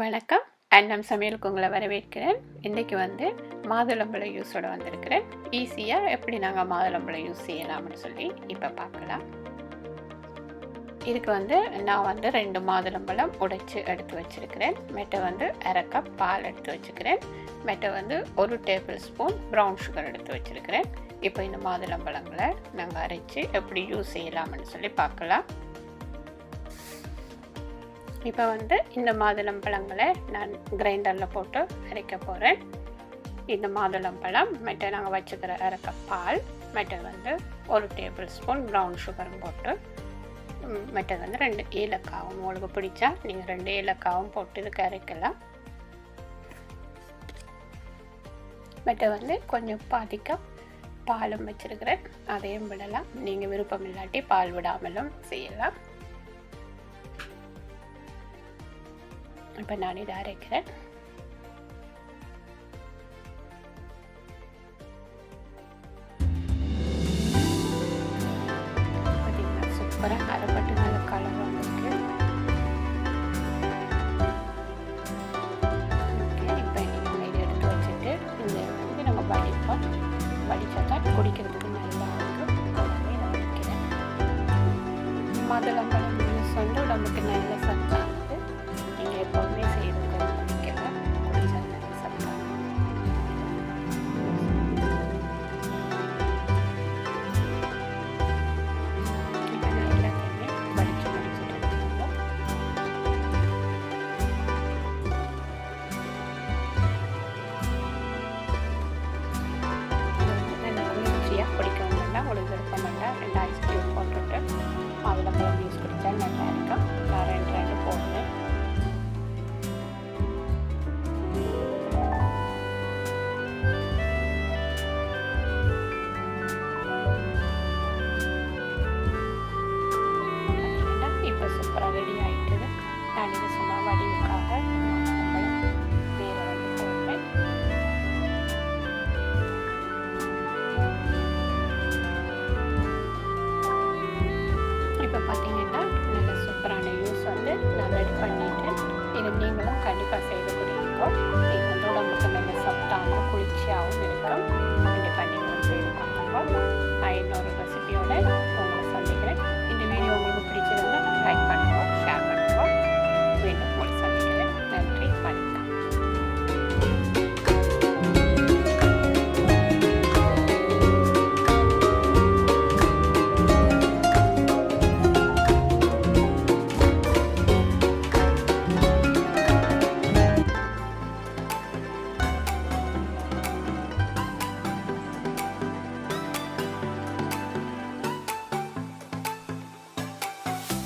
வணக்கம். நம் சமையலுக்கு உங்களை வரவேற்கிறேன். இன்றைக்கி வந்து மாதுளம்பழம் யூஸோட வந்திருக்கிறேன். ஈஸியாக எப்படி நாங்கள் மாதுளம்பழம் யூஸ் செய்யலாம்னு சொல்லி இப்போ பார்க்கலாம். இதுக்கு வந்து நான் வந்து ரெண்டு மாதுளம்பழம் உடைச்சி எடுத்து வச்சுருக்கிறேன். மெட்டை வந்து அரை கப் பால் எடுத்து வச்சுக்கிறேன் மெட்டை வந்து ஒரு டேபிள் ஸ்பூன் ப்ரௌன் சுகர் எடுத்து வச்சுருக்கிறேன். இப்போ இந்த மாதுளம்பழங்களை நாங்கள் அரைச்சி எப்படி யூஸ் செய்யலாம்னு சொல்லி பார்க்கலாம். இப்போ வந்து இந்த மாதுளம்பழங்களை நான் கிரைண்டரில் போட்டு அரைக்க போகிறேன் இந்த மாதுளம்பழம் மெட்டை நாங்கள் வச்சுக்கிற அரைக்க பால் மற்ற வந்து ஒரு டேபிள் ஸ்பூன் ப்ரௌன் சுகரும் போட்டு மற்றது வந்து ரெண்டு ஏலக்காவும். உங்களுக்கு பிடிச்சா நீங்கள் ரெண்டு ஏலக்காவும் போட்டு இதுக்கு அரைக்கலாம். மற்ற வந்து கொஞ்சம் பாதிக்க பாலும் வச்சுருக்கிறேன். அதையும் விடலாம். நீங்கள் விருப்பம் இல்லாட்டி பால் விடாமலும் செய்யலாம். இப்போ நான் இதை அரைக்கிறேன். பார்த்தீங்கன்னா சூப்பராக அரைப்பட்டு நல்ல கலர் வந்திருக்கு. ஓகே இப்போ நம்ம இதை எடுத்து வச்சுட்டு இந்த வந்து நம்ம வடிப்போம். வடித்தா தான் குடிக்கிறதுக்கு நல்லா இருக்கும் கூடவே நான் வைக்கிறேன் மாதுளம்பழம் ஜூஸ் வந்து நல்ல சத்தானது நீங்கள் எப்போவுமே செய்யறது நினைக்கிறேன் குடிச்சா இப்போ நான் எல்லாத்தையுமே வடித்து முடிச்சுட்டு இருக்கேன் நல்ல குளிர்ச்சியாக உங்களுக்கு விருப்பம் ரெண்டு ஐஸ்கிரீம் போட்டுட்டு அதில் யூஸ் குடித்தா நல்லா ആവും വിൽക്കം ഇൻഡിപെൻഡന്റ് മൊസൈൽ കാണുമ്പോൾ അതിന്റെ ഒരു റെസിപ്പിയോടെ